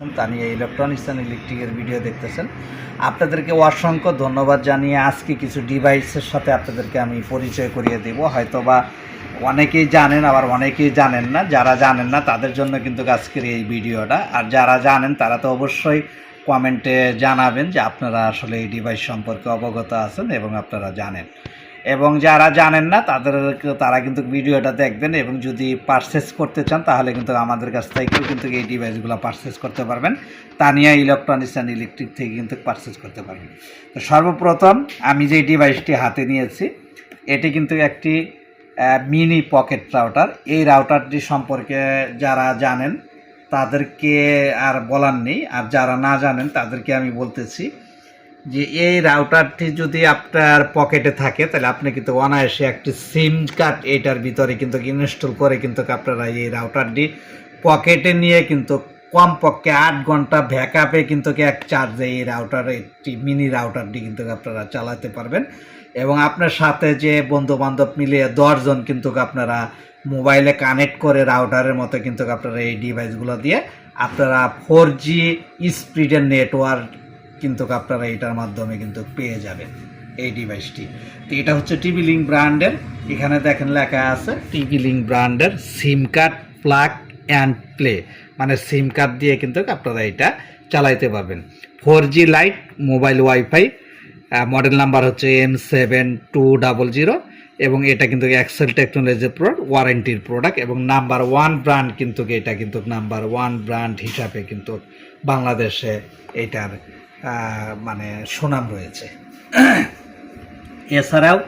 Tania electronics and ইলেকট্রিকের video দেখতেছেন। আপনাদেরকে অসংখ্য ধন্যবাদ জানিয়ে আজকে কিছু ডিভাইসের সাথে আপনাদেরকে আমি পরিচয় করিয়ে দেব। হয়তো বা অনেকেই জানেন, আবার অনেকেই জানেন না। যারা জানেন না, তাদের জন্য কিন্তু আজকের এই ভিডিওটা। আর যারা জানেন, তারা তো অবশ্যই কমেন্টে জানাবেন যে আপনারা আসলে এই ডিভাইস সম্পর্কে অবগত আছেন এবং আপনারা জানেন। এবং যারা জানেন না তাদের তারা কিন্তু ভিডিওটা দেখবেন এবং যদি পারচেস করতে চান, তাহলে কিন্তু আমাদের কাছ থেকেও কিন্তু এই ডিভাইসগুলো পারচেস করতে পারবেন। তানিয়া ইলেকট্রনিক্স অ্যান্ড ইলেকট্রিক থেকে কিন্তু পারচেস করতে পারবেন। তো সর্বপ্রথম আমি যে ডিভাইসটি হাতে নিয়েছি, এটি কিন্তু একটি মিনি পকেট রাউটার এই রাউটারটি সম্পর্কে যারা জানেন, তাদেরকে আর বলার নেই। আর যারা না জানেন, তাদেরকে আমি বলতেছি যে এই রাউটারটি যদি আপনার পকেটে থাকে, তাহলে আপনি কিন্তু অনায়াসে একটি সিম কার্ড এটার ভিতরে কিন্তু ইনস্টল করে কিন্তু আপনারা এই রাউটারটি পকেটে নিয়ে কিন্তু কমপক্ষে আট ঘণ্টা ব্যাকআপে কিন্তু এক চার্জে এই রাউটার একটি মিনি রাউটারটি কিন্তু আপনারা চালাতে পারবেন। এবং আপনার সাথে যে বন্ধু বান্ধব মিলিয়ে দশজন কিন্তু আপনারা মোবাইলে কানেক্ট করে রাউটারের মতো কিন্তু আপনারা এই ডিভাইসগুলো দিয়ে আপনারা ফোর জি স্পিডের নেটওয়ার্ক কিন্তু আপনারা এটার মাধ্যমে কিন্তু পেয়ে যাবেন এই ডিভাইসটি তো এটা হচ্ছে টিভি লিঙ্ক ব্র্যান্ডের এখানে দেখেন লেখা আছে টিভি লিঙ্ক ব্র্যান্ডের sim card plug and play মানে সিম কার্ড দিয়ে কিন্তু আপনারা এটা চালাইতে পারবেন। Four G lite mobile wifi model number হচ্ছে M seven two double zero এবং এটা কিন্তু এক্সেল টেকনোলজির প্রোডাক্ট ওয়ারেন্টির প্রোডাক্ট এবং নাম্বার ওয়ান ব্র্যান্ড কিন্তু এটা কিন্তু নাম্বার ওয়ান ব্র্যান্ড হিসাবে কিন্তু বাংলাদেশে এটার মানে সুনাম রয়েছে। এছাড়াও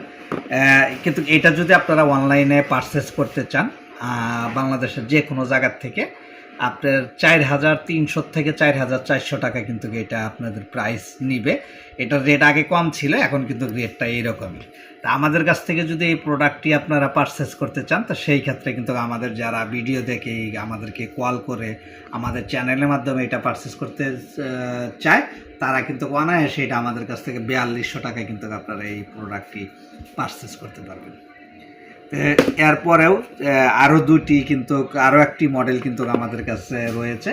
কিন্তু এটা যদি আপনারা অনলাইনে পারচেস করতে চান বাংলাদেশের যে কোনো জায়গার থেকে আপনার চার হাজার তিনশো থেকে চার হাজার চারশো টাকা কিন্তু এটা আপনাদের প্রাইস নিবে। এটার রেট আগে কম ছিল, এখন কিন্তু রেটটা এইরকমই তা আমাদের কাছ থেকে যদি এই প্রোডাক্টটি আপনারা পারচেস করতে চান, তো সেই ক্ষেত্রে কিন্তু আমাদের যারা ভিডিও দেখে, আমাদেরকে কল করে, আমাদের চ্যানেলের মাধ্যমে এটা পারচেস করতে চায়, তারা কিন্তু অনায়াসে এটা আমাদের কাছ থেকে বিয়াল্লিশশো টাকায় কিন্তু আপনারা এই প্রোডাক্টটি পারচেস করতে পারবেন। এরপরেও আরও দুটি কিন্তু আরও একটি মডেল কিন্তু আমাদের কাছে রয়েছে।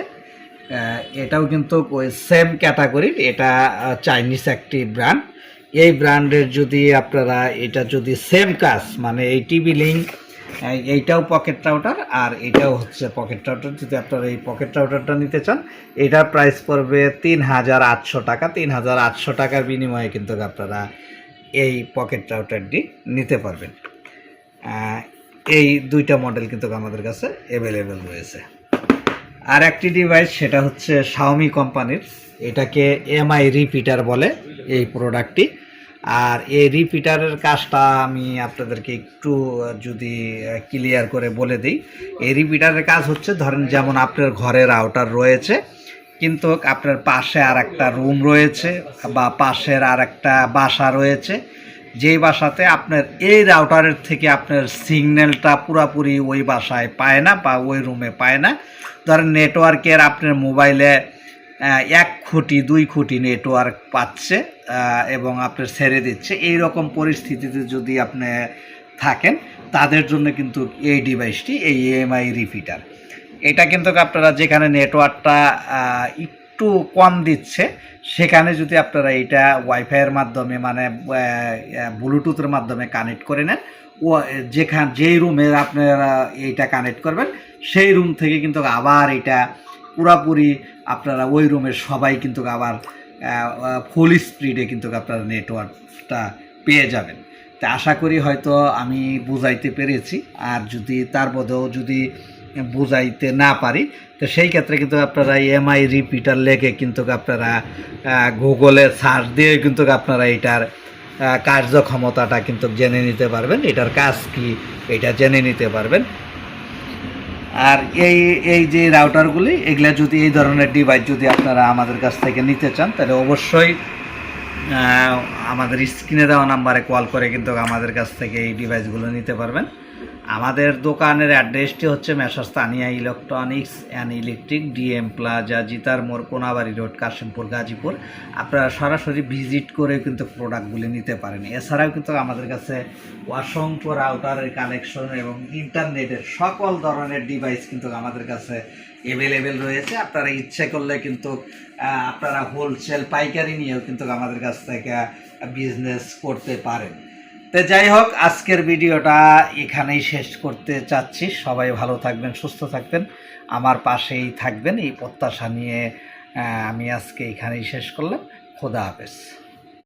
এটাও কিন্তু ওই সেম ক্যাটাগরির এটা চাইনিজ একটি ব্র্যান্ড এই ব্র্যান্ডের যদি আপনারা এটা যদি সেম কাজ মানে এই টিভি লিঙ্ক এইটাও পকেট রাউটার আর এটাও হচ্ছে পকেট রাউটার যদি আপনারা এই পকেট রাউটারটা নিতে চান এটার প্রাইস পড়বে তিন হাজার আটশো টাকা। তিন হাজার আটশো টাকার বিনিময়ে কিন্তু আপনারা এই পকেট রাউটারটি নিতে পারবেন। এই দুইটা মডেল কিন্তু আমাদের কাছে অ্যাভেলেবেল রয়েছে। আর একটি ডিভাইস সেটা হচ্ছে শাওমি কোম্পানির এটাকে এমআই রিপিটার বলে এই প্রোডাক্টটি আর এই রিপিটারের কাজটা আমি আপনাদেরকে একটু যদি ক্লিয়ার করে বলে দিই। এই রিপিটারের কাজ হচ্ছে, ধরেন যেমন আপনার ঘরের আউটার রয়েছে, কিন্তু আপনার পাশে আর একটা রুম রয়েছে বা পাশের আর একটা বাসা রয়েছে। যেই বাসাতে আপনার এই রাউটারের থেকে আপনার সিগন্যালটা পুরাপুরি ওই বাসায় পায় না বা ওই রুমে পায় না। ধরেন নেটওয়ার্কের আপনার মোবাইলে এক খুঁটি, দুই খুঁটি নেটওয়ার্ক পাচ্ছে এবং আপনার ছেড়ে দিচ্ছে। এই রকম পরিস্থিতিতে যদি আপনি থাকেন, তাদের জন্য কিন্তু এই ডিভাইসটি এই এমআই রিপিটার এটা কিন্তু আপনারা যেখানে নেটওয়ার্কটা একটু কম দিচ্ছে, সেখানে যদি আপনারা এটা ওয়াইফাইয়ের মাধ্যমে মানে ব্লুটুথের মাধ্যমে কানেক্ট করে নেন, ও, যেখান, যেই রুমে আপনারা এইটা কানেক্ট করবেন, সেই রুম থেকে কিন্তু আবার এটা পুরাপুরি আপনারা ওই রুমের সবাই কিন্তু আবার ফুল স্পিডে কিন্তু আপনারা নেটওয়ার্কটা পেয়ে যাবেন। তা আশা করি হয়তো আমি বুঝাইতে পেরেছি, আর যদি তার মধ্যেও যদি বুঝাইতে না পারি। তো সেই ক্ষেত্রে কিন্তু আপনারা এমআই রিপিটার লেগে কিন্তু আপনারা গুগলে সার্চ দিয়ে কিন্তু আপনারা এটার কার্যক্ষমতাটা কিন্তু জেনে নিতে পারবেন। এটার কাজ কি, এটা জেনে নিতে পারবেন। আর এই এই যে রাউটারগুলি এগুলা যদি এই ধরনের ডিভাইস যদি আপনারা আমাদের কাছ থেকে নিতে চান, তাহলে অবশ্যই আমাদের স্ক্রিনে দেওয়া নাম্বারে কল করে কিন্তু আমাদের কাছ থেকে এই ডিভাইসগুলো নিতে পারবেন। আমাদের দোকানের অ্যাড্রেসটি হচ্ছে মেসার স্থানীয় electronics and electric DM plaza, Jitar মোড়, কোনাবাড়ি রোড, কাশিমপুর, গাজীপুর। আপনারা সরাসরি ভিজিট করে কিন্তু প্রোডাক্টগুলি নিতে পারেন। এছাড়াও কিন্তু আমাদের কাছে অসংখ্য রাউটারের কানেকশন এবং ইন্টারনেটের সকল ধরনের ডিভাইস কিন্তু আমাদের কাছে অ্যাভেলেবেল রয়েছে। আপনারা ইচ্ছে করলে কিন্তু আপনারা হোলসেল পাইকারি নিয়েও কিন্তু আমাদের কাছ থেকে বিজনেস করতে পারেন। তো যাই হোক, আজকের ভিডিওটা এখানেই শেষ করতে চাচ্ছি। সবাই ভালো থাকবেন, সুস্থ থাকবেন। আমার পাশেই থাকবেন এই প্রত্যাশা নিয়ে আমি আজকে এখানেই শেষ করলাম। খোদা হাফেজ।